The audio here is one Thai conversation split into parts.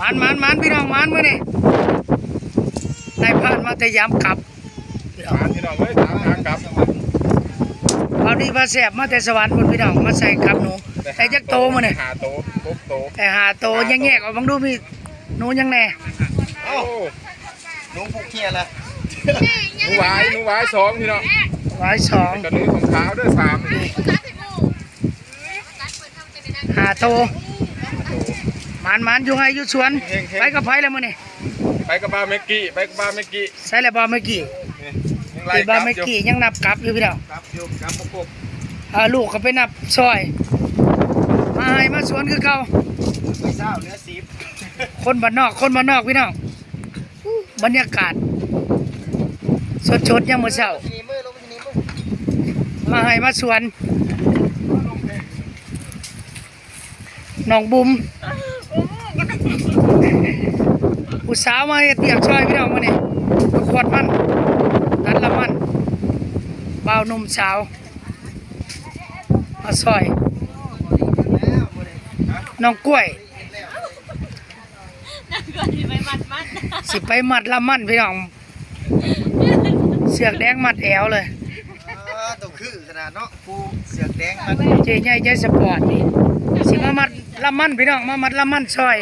มันมันมันพี่น้องมันมื้อนี่นายพรานมาแต่ยามกลับพี่น้องทางพี่น้องเอ้ยทางทางกลับเอานี่ปลาแสบมาแต่สวรรค์พุ่นพี่น้องมาใส่กับหนูแต่จักโตมื้อนี่หาโตพบโตแต่หาโตยังแยกออกบังดูมีหนูยังแน่โอ้ลุงผูกเขียละหนูหวายหนูหวายสองพี่น้องไว้สองกระหนูของขาวเด้อสามหาโต มันมันอยู่ไงอยู่สวนไปกับไผแล้วมื้อนี่ไปกับบ้าเมกกี้ไปกับบ้าเมกกี้ใส่แล้วบ่เมื่อกี้นี่ยังไล่ที่กบ่ลับเมื่ออยู่กี้ยังนับกลับอยู่พี่น้องกลับอยู่กลับประกบอ่าลูกก็ไปนับซอย มาให้มาสวนคือเก่าไม่เศร้าเนื้อซีบคนบ้านนอก คนบ้านนอกพี่น้องอู้บรรยากาศ สดๆยังมื้อเช้าทีนี้มือลงทีนี้มือมาให้มาสวนน้องบุม ผู้สาวมาเฮ็ดเปียกช่วยพี่น้องมาเนี่ยประกวดมันตัดละมันบ่าวหนุ่มสาวมาซอย น้องกล้วยสิไปมัดละมันพี่น้อง เสือกแดงมัดแอวเลยตัวคือขนาดเนาะกูเสือกแดงมันเจใหญ่ใจสปอร์ตนี่สิมามัดละมันพี่น้องมามัดละมันซอย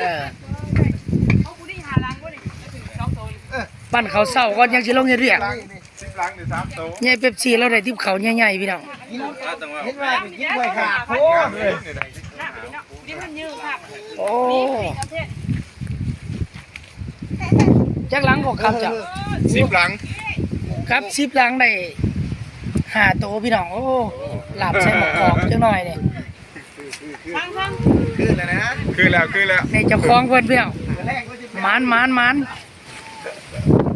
เออปั้นเขาเศร้าก่อนยังสิลงเฮ็ดเรียกสิบหลังหรือสามโตใหญ่เป๊ปซี่เราได้ทิปเขาใหญ่ๆพี่น้องเห็นว่าเป็นยิ้ว้ค่ะโอ้งามเลยโอ้จักหลังก็ครับจ้ะสิบหลัง ครับสิบหลังได้หาโตพี่น้องโอ้หลับใส่หมวกกอบจังหน่อยนี่ คือแล้วนะคือแล้วคือแล้วในเจ้าของเพิ่นพี่น้องแรกก็จะหมานหมานหมาน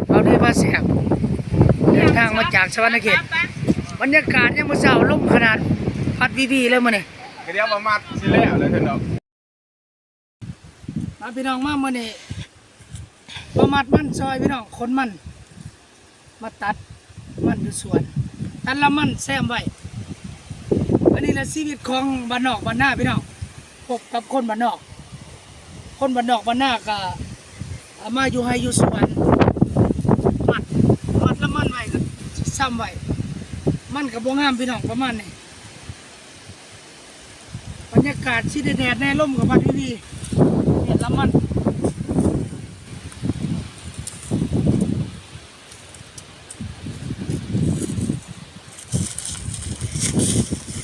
เอาด้วยมาแสบเดินทางมาจากสวรรณเขตบรรยากาศยังมือเสาลมขนาดพัดวีวีเลยมื้อนี้เดี๋ยวมามัดสิแล้วเลยเถอะเนาะมาพี่น้องมามื้อนี้ประมัดมันซอยพี่น้องคนมัน มาตัดมันอยู่สวนตัดละมันแซมไว้อันนี้แหละชีวิตของบ้านนอกบ้านนาพี่น้องพ บกับคนบ้านนอก คนบ้านนอกบ้านหน้าก็มาอยู่ให้อยู่สวนมัดมัดละมันไว้ก็ซ้ำไว้มันกับบ่งามพี่น้องประมาณนี้บรรยากาศชิดแดดในร่มกับพัดวิวีเห็นละมัน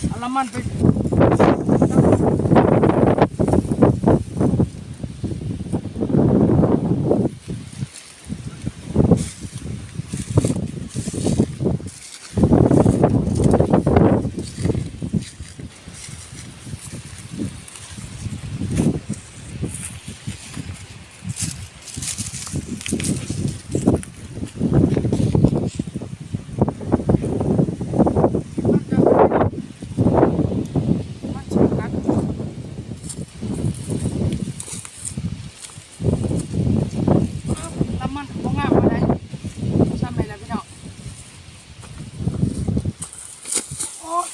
เอาละมันไปมันสำคัญเอาละมันบ่งามอะไรซ้ำไปแล้วพี่น้องโอ้ย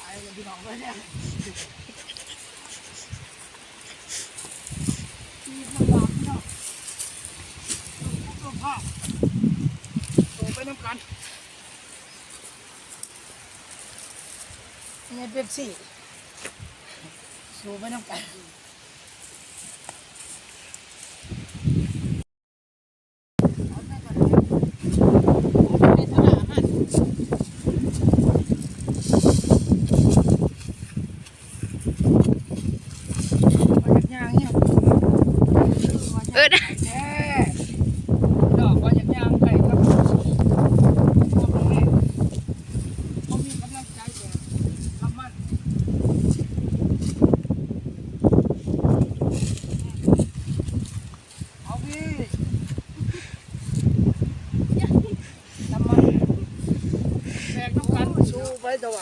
ไอ้พี่น้องเลย เนี่ยเบบากพี่น้องตัน้ำกันนี่เป๊ปซี่สูบไปน้ำกันางเนี่ย เออนะ แท้ดอกว่าอย่างย่างไก่ครับพวกเราเนี่ยเขามีกำลังใจแบบทำมันเอาพี่ทำมันแบกน้ำกัน สู้ไปตัว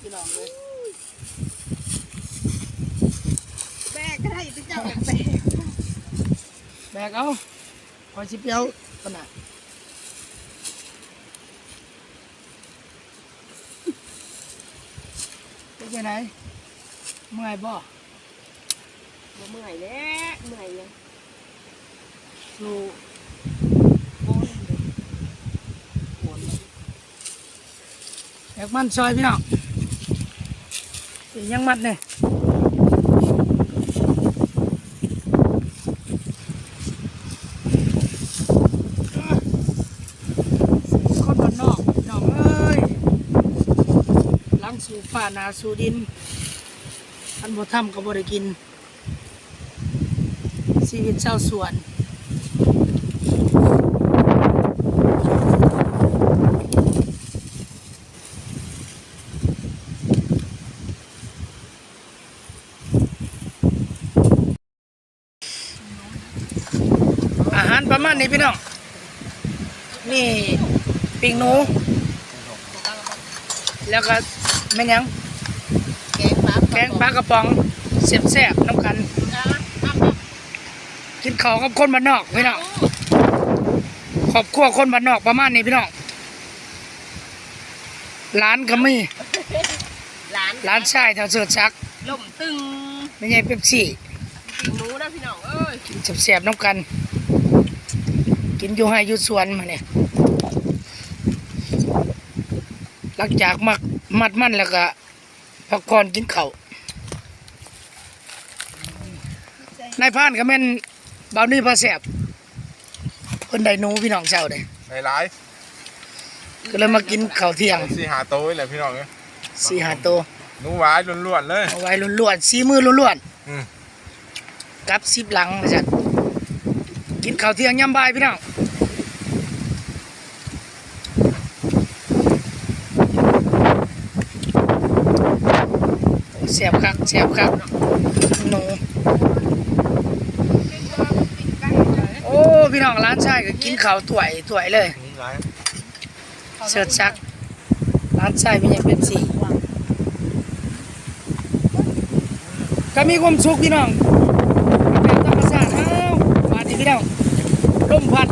พี่น้องเลยแบกก็ได้ที่เจ้าแบกแบกเอาคอยสิเปียวปะน่ะเป็นยังไงเมื่อยบ่บ่เมื่อยแล้วเมื่อยยังสู่ โอนเลยโอน อยา กมันซอยพี่น้องสิยังมัดเนี่ยคนบ้านนอกน้องเอ้ยหลังสู่ป่านาสู่ดินอันบ่ทำก็บ่ได้กินชีวิตชาวสวน อาหารประมาณ นี้พี่น้อง นี่ปิงหนู แล้วก็แม่นหยังแกงปลาแกงปลากระป๋องเสียบแซ่บๆน้ำกัน กินข้าวกับคนบ้านนอกพี่น้องครอบครัวคนบ้านนอกประมาณนี้พี่น้องร้านก็มีหลานร้านชายแถวเสือชักล่มตึงไม่ใช่เป๊ปซี่ปิ่งหนูนะพี่น้องเอ้ย กินแซ่บๆน้ำกัน กินอยู่ให้อยู่สวนมาเนี่ยหลังจากมักมัดมันแล้วก็พักผ่อนกินข้าวนายพรานก็แม่นเบาวนี่พาแสบเพิ่นได้หนูพี่น้องเช้าเด้หลายก็เลยมากินข้าวเที่ยงๆสี่หาโต๊ะเลยพี่น้องเอ้ยสี่ห้าตัวหนูหวายล้วนๆเลยเอาไว้ล้วนๆสีมือล้วนอืมๆกับสิบหลังมาจัดกินข้าวเที่ยงยำบ่ายพี่น้อง แสบคักแสบคักหนูโอ้พี่น้องร้านชายก็กินข้าวถ้วยถ้วยเลยเสิร์ชซัก ร้านชายมีอย่างเป็นสีก็มีความสุขพี่น้องแบบธรรมชาติเอ้าบาดนี้พี่น้องลมพัด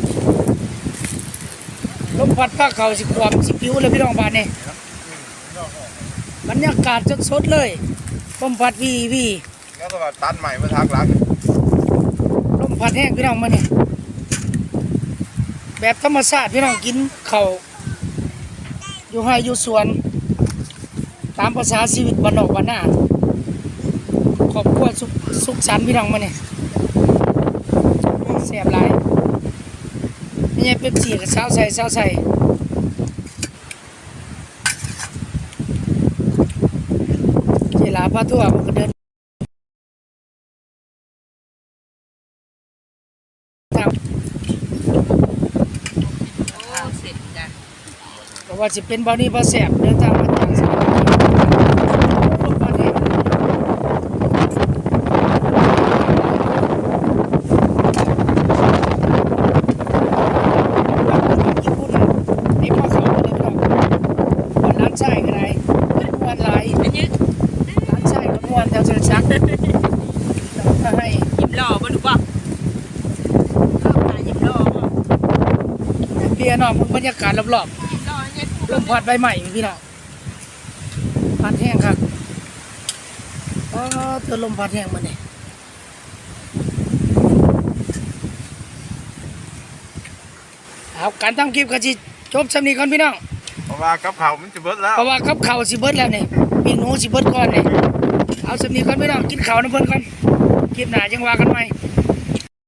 ลมพัดผ้าเขาสิความสิปิวเลยพี่น้องบาดนี้บรรยากาศสดเลย ลมพัดวีวีแล้วก็ตัดใหม่มาทักหลังลมพัดแห้งพี่น้องมาเนี่ยแบบธรรมชาติพี่น้องกินเขาวอยู่ให้อยู่สวน ตามภาษาชีวิตบ้านนอกบ้านนาครอบครัวสุขสุขสันต์พี่น้องมาเนี่ยเสียบหลายนี่ยังเป็นสีกับเช้าใส่เช้าใส่เจลา พาทั่วมันก็เดินทางโอ้เสร็จจ้ะก็ว่าจะเป็นบานี้บาแสบเดินทางมาจากสระบุรีลงมาเนี่ยกินพุ่นนี่พ่อเขาเลยพี่น้องวันร้านชายก็ได้มวนหลาย อันนี้ ร้านชายก็มวน แถวเชิงชักมาให้ยิ้มหล่อบ่ดูป่ะเข้ามายิ้มหล่อบ่เบียร์นอกบรรยากาศรอบยิ้มหล่อเนี่ยๆลมพัดใบใหม่พี่น้องพัดแห้งครับอ๋อตัวลมพัดแห้งมาเนี่ยเอาการทำคลิปก็สิจบสำนีก่อนพี่น้องเพราะว่ากับเขาวมันจะเบิดแล้ว เพราะว่ากับเขาวสิเบิดแล้วนี่ปีกหนูสิเบิดก่อนนี่ เอาสำนีก่อนพี่น้องกินข้าวน้ำเพิ่นก่อนคลิปหน้ายังว่ากันไหม